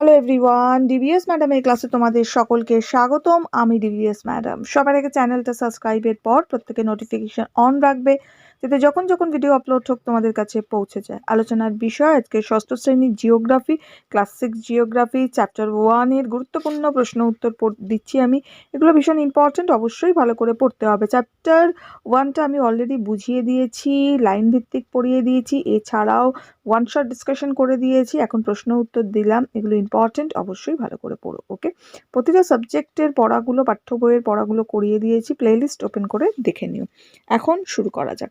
Hello everyone DVS ম্যাডামের ক্লাসে তোমাদের সকলকে স্বাগতম। আমি ডিভিএস ম্যাডাম সবার আগে চ্যানেলটা সাবস্ক্রাইবের পর প্রত্যেকে নোটিফিকেশান অন রাখবে। যাতে যখন যখন ভিডিও আপলোড হোক তোমাদের কাছে পৌঁছে যায়। আলোচনার বিষয় আজকে ষষ্ঠ শ্রেণির geography class six geography chapter ওয়ানের গুরুত্বপূর্ণ প্রশ্ন উত্তর দিচ্ছি আমি। এগুলো ভীষণ ইম্পর্ট্যান্ট অবশ্যই ভালো করে পড়তে হবে। চ্যাপ্টার ওয়ানটা আমি অলরেডি বুঝিয়ে দিয়েছি লাইন ভিত্তিক পড়িয়ে দিয়েছি। এছাড়াও ওয়ান শট ডিসকাশন করে দিয়েছি। এখন প্রশ্ন উত্তর দিলাম। এগুলো ইম্পর্টেন্ট অবশ্যই ভালো করে পড়ো ওকে প্রতিটা সাবজেক্টের পড়াগুলো, পাঠ্য বইয়ের পড়াগুলো করিয়ে দিয়েছি। প্লেলিস্ট ওপেন করে দেখে নিও। এখন শুরু করা যাক।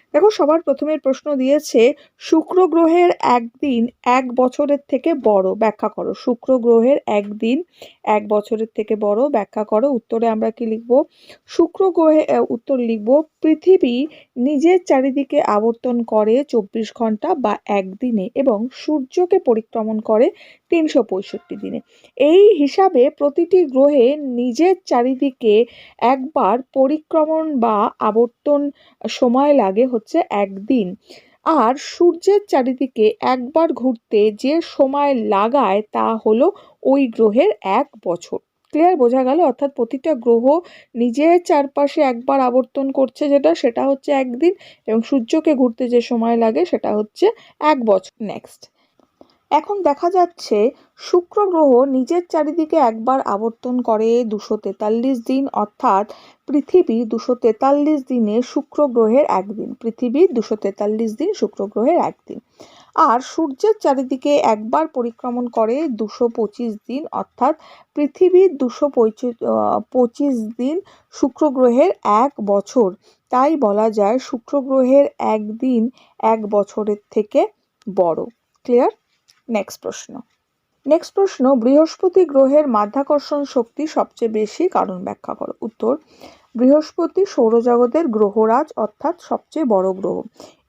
দেখো, সবার প্রথমের প্রশ্ন দিয়েছে, শুক্র গ্রহের একদিন এক বছরের থেকে বড়। ব্যাখ্যা করো, শুক্র গ্রহের একদিন এক বছরের থেকে বড়। ব্যাখ্যা করো, উত্তরে আমরা কি লিখব? শুক্র গ্রহে উত্তর লিখব, পৃথিবী নিজের চারিদিকে আবর্তন করে চব্বিশ ঘণ্টা বা একদিনে এবং সূর্যকে পরিক্রমণ করে তিনশো পঁয়ষট্টি দিনে। এই হিসাবে প্রতিটি গ্রহে নিজের চারিদিকে একবার পরিক্রমণ বা আবর্তন সময় লাগে হচ্ছে একদিন। আর সূর্যের চারিদিকে একবার ঘুরতে যে সময় লাগায় তা হলো ওই গ্রহের এক বছর। ক্লিয়ার বোঝা গেল? অর্থাৎ প্রতিটা গ্রহ নিজের চারপাশে একবার আবর্তন করছে যেটা, সেটা হচ্ছে একদিন এবং সূর্যকে ঘুরতে যে সময় লাগে সেটা হচ্ছে এক বছর। নেক্সট এখন দেখা যাচ্ছে শুক্র গ্রহ নিজের চারিদিকে একবার আবর্তন করে দুশো তেতাল্লিশ দিন, অর্থাৎ পৃথিবী দুশো তেতাল্লিশ দিনে শুক্র গ্রহের একদিন, পৃথিবী দুশো তেতাল্লিশ দিন শুক্র গ্রহের একদিন। আর সূর্যের চারিদিকে একবার পরিক্রমণ করে দুশো পঁচিশ দিন, অর্থাৎ পৃথিবীর দুশো পঁচিশ দিন শুক্র গ্রহের এক বছর। তাই বলা যায় শুক্র গ্রহের একদিন এক বছরের থেকে বড়। ক্লিয়ার? নেক্সট প্রশ্ন। নেক্সট প্রশ্ন, বৃহস্পতি গ্রহের মাধ্যাকর্ষণ শক্তি সবচেয়ে বেশি কারণ ব্যাখ্যা করো। উত্তর, বৃহস্পতি সৌরজগতের গ্রহরাজ অর্থাৎ সবচেয়ে বড় গ্রহ।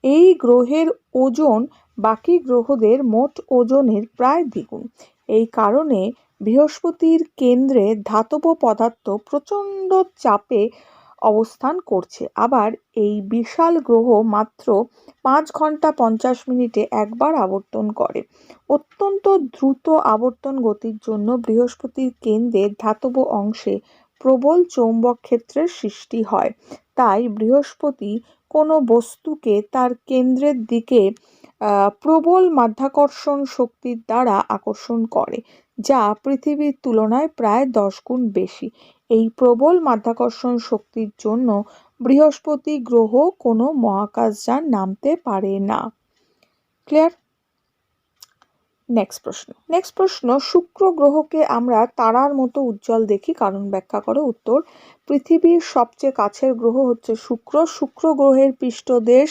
এই গ্রহের ওজন বাকি গ্রহদের মোট ওজনের প্রায় দ্বিগুণ। এই কারণে বৃহস্পতির কেন্দ্রে ধাতব পদার্থ প্রচণ্ড চাপে অবস্থান করছে। আবার এই বিশাল গ্রহ মাত্র পাঁচ ঘণ্টা পঞ্চাশ মিনিটে একবার আবর্তন করে। অত্যন্ত দ্রুত আবর্তন গতির জন্য বৃহস্পতির কেন্দ্রের ধাতব অংশে প্রবল চৌম্বক ক্ষেত্রের সৃষ্টি হয়। তাই বৃহস্পতি কোনো বস্তুকে তার কেন্দ্রের দিকে প্রবল মাধ্যাকর্ষণ শক্তির দ্বারা আকর্ষণ করে। যা পৃথিবীর তুলনায় প্রায় দশ গুণ বেশি। এই প্রবল মাধ্যাকর্ষণ শক্তির জন্য বৃহস্পতি গ্রহ কোনো মহাকাশযান নামতে পারে না। ক্লিয়ার? নেক্সট প্রশ্ন। নেক্সট প্রশ্ন, শুক্র গ্রহকে আমরা তারার মতো উজ্জ্বল দেখি, কারণ ব্যাখ্যা করো উত্তর, পৃথিবীর সবচেয়ে কাছের গ্রহ হচ্ছে শুক্র। শুক্র গ্রহের পৃষ্ঠদেশ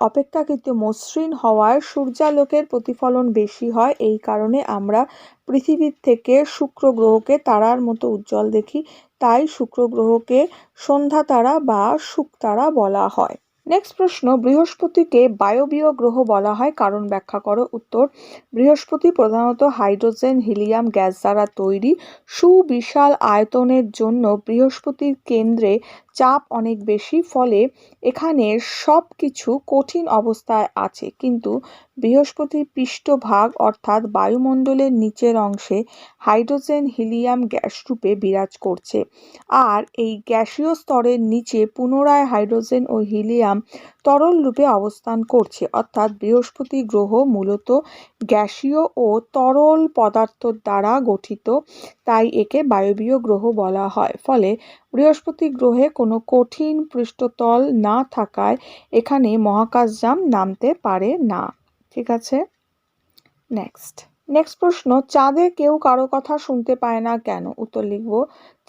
অপেক্ষাকৃত মসৃণ হওয়ায় সূর্যালোকের প্রতিফলন বেশি হয়, এই কারণে আমরা পৃথিবীর থেকে শুক্র গ্রহকে তারার মতো উজ্জ্বল দেখি, তাই শুক্র গ্রহকে সন্ধ্যা তারা বা শুকতারা বলা হয়। নেক্সট প্রশ্ন, বৃহস্পতিকে বায়বীয় গ্রহ বলা হয়। কারণ ব্যাখ্যা করো উত্তর। বৃহস্পতি প্রধানত হাইড্রোজেন, হিলিয়াম গ্যাস দ্বারা তৈরি। সুবিশাল আয়তনের জন্য বৃহস্পতির কেন্দ্রে চাপ অনেক বেশি, ফলে এখানে সব কিছু কঠিন অবস্থায় আছে। কিন্তু বৃহস্পতির পৃষ্ঠভাগ অর্থাৎ বায়ুমণ্ডলের নিচের অংশে হাইড্রোজেন হিলিয়াম গ্যাস রূপে বিরাজ করছে। আর এই গ্যাসীয় স্তরের নিচে পুনরায় হাইড্রোজেন ও হিলিয়াম তরল রূপে অবস্থান করছে। অর্থাৎ বৃহস্পতি গ্রহ মূলত গ্যাসীয় ও তরল পদার্থ দ্বারা গঠিত, তাই একে বায়বীয় গ্রহ বলা হয়। ফলে বৃহস্পতি গ্রহে কোনো কঠিন পৃষ্ঠতল না থাকায় এখানে মহাকাশযান নামতে পারে না। ঠিক আছে? নেক্সট নেক্সট প্রশ্ন, চাঁদে কেউ কারও কথা শুনতে পায় না কেন? উত্তর লিখব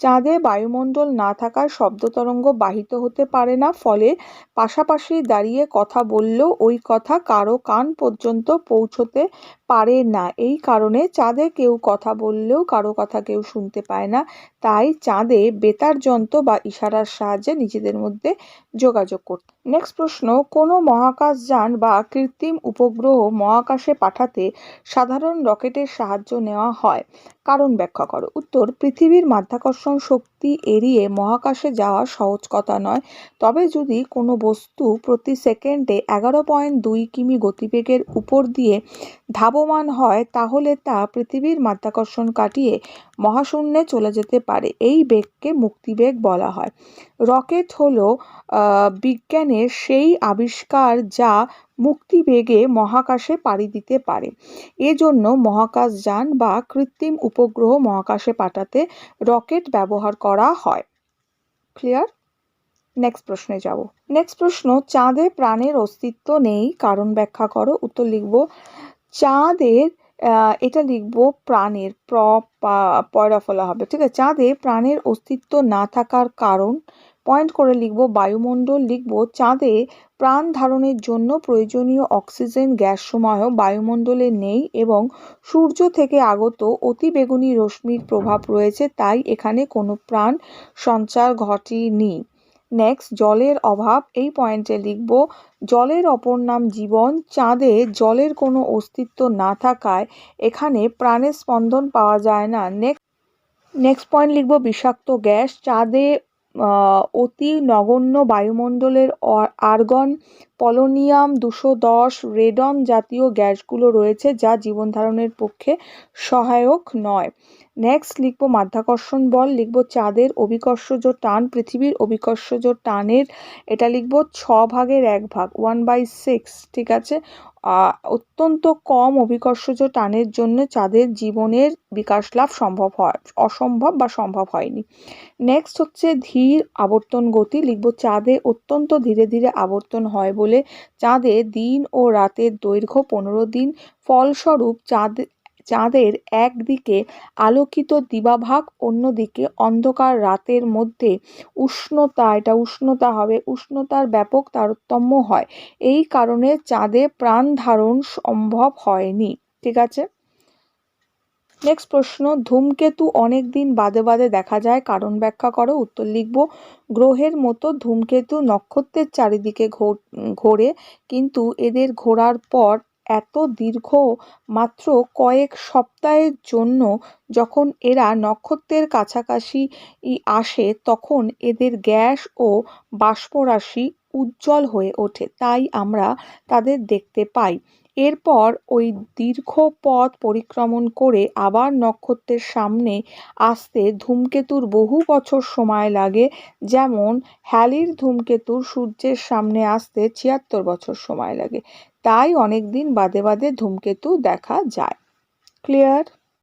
চাঁদে বায়ুমণ্ডল না থাকায় শব্দ তরঙ্গ বাহিত হতে পারে না, ফলে পাশাপাশি দাঁড়িয়ে কথা বললেও ওই কথা কারও কান পর্যন্ত পৌঁছতে পারে না। এই কারণে চাঁদে কেউ কথা বললেও কারও কথা কেউ শুনতে পায় না। তাই চাঁদে বেতার যন্ত্র বা ইশারার সাহায্যে নিজেদের মধ্যে যোগাযোগ করতে নেক্সট প্রশ্ন, কোনো মহাকাশযান বা কৃত্রিম উপগ্রহ মহাকাশে পাঠাতে সাধারণ রকেটের সাহায্য নেওয়া হয়? কারণ ব্যাখ্যা করো। উত্তর, পৃথিবীর মাধ্যাকর্ষণ শক্তি এড়িয়ে মহাকাশে যাওয়া সহজ কথা নয়। তবে যদি কোনো বস্তু প্রতি সেকেন্ডে এগারো পয়েন্ট দুই কিমি গতিবেগের উপর দিয়ে ধাবমান হয়, তাহলে তা পৃথিবীর মাধ্যাকর্ষণ কাটিয়ে মহাশূন্যে চলে যেতে পারে। এই বেগকে মুক্তিবেগ বলা হয়। রকেট হলো বিজ্ঞানের সেই আবিষ্কার যা মুক্তিবেগে মহাকাশে পাড়ি দিতে পারে। এজন্য মহাকাশযান বা কৃত্রিম উপগ্রহ মহাকাশে পাঠাতে রকেট ব্যবহার করা হয়। ক্লিয়ার নেক্সট প্রশ্নে যাব। নেক্সট প্রশ্ন, চাঁদে প্রাণের অস্তিত্ব নেই, কারণ ব্যাখ্যা করো, উত্তর লিখব চাঁদের এটা লিখব প্রাণের, প্র পয়রা ফলা হবে, ঠিক আছে? চাঁদে প্রাণের অস্তিত্ব না থাকার কারণ পয়েন্ট করে লিখব, বায়ুমণ্ডল লিখব, চাঁদে প্রাণ ধারণের জন্য প্রয়োজনীয় অক্সিজেন, গ্যাস সময় বায়ুমণ্ডলে নেই এবং সূর্য থেকে আগত অতিবেগুনি রশ্মির প্রভাব রয়েছে, তাই এখানে কোনো প্রাণ সঞ্চার ঘটেনি। নেক্সট জলের অভাব, এই পয়েন্টে লিখব, জলের অপর নাম জীবন, চাঁদে জলের কোনো অস্তিত্ব না থাকায় এখানে প্রাণের স্পন্দন পাওয়া যায় না। নেক্সট নেক্সট পয়েন্ট লিখব, বিষাক্ত গ্যাস, চাঁদে অতি নগণ্য বায়ুমণ্ডলের আর্গন, পলোনিয়াম দুশো দশ রেডন জাতীয় গ্যাসগুলো রয়েছে যা জীবনধারণের পক্ষে সহায়ক নয়। নেক্সট লিখব মাধ্যাকর্ষণ বল, লিখব চাঁদের অভিকর্ষজ টান, পৃথিবীর অভিকর্ষজ টানের, এটা লিখব ছ ভাগের এক ভাগ ওয়ান বাই সিক্স ঠিক আছে? অত্যন্ত কম অভিকর্ষজ টানের জন্য চাঁদের জীবনের বিকাশ লাভ সম্ভব হয়, অসম্ভব বা সম্ভব হয়নি। নেক্সট হচ্ছে ধীর আবর্তন গতি, লিখব চাঁদে অত্যন্ত ধীরে ধীরে আবর্তন হয় বলে, চাঁদে দিন ও রাতের দৈর্ঘ্য পনেরো দিন, ফলস্বরূপ চাঁদ চাঁদের একদিকে আলোকিত দিবাভাগ, অন্যদিকে অন্ধকার রাতের মধ্যে উষ্ণতা, এটা উষ্ণতা হবে, উষ্ণতার ব্যাপক তারতম্য হয়। এই কারণে চাঁদে প্রাণ ধারণ সম্ভব হয়নি, ঠিক আছে? নেক্সট প্রশ্ন, ধূমকেতু অনেক দিন বাদে বাদে দেখা যায়, কারণ ব্যাখ্যা করো, উত্তর লিখব। গ্রহের মতো ধূমকেতু নক্ষত্রের চারিদিকে ঘোরে, কিন্তু এদের ঘোরার পর এত দীর্ঘ মাত্র কয়েক সপ্তাহের জন্য যখন এরা নক্ষত্রের কাছাকাছি আসে, তখন এদের গ্যাস ও বাষ্পরাশি উজ্জ্বল হয়ে ওঠে। তাই আমরা তাদের দেখতে পাই। এরপর ওই দীর্ঘ পথ পরিক্রমণ করে আবার নক্ষত্রের সামনে আসতে ধূমকেতুর বহু বছর সময় লাগে। যেমন, হ্যালির ধূমকেতুর সূর্যের সামনে আসতে ছিয়াত্তর বছর সময় লাগে। তাই অনেক দিন বাদে বাদে ধূমকেতু দেখা যায়। ক্লিয়ার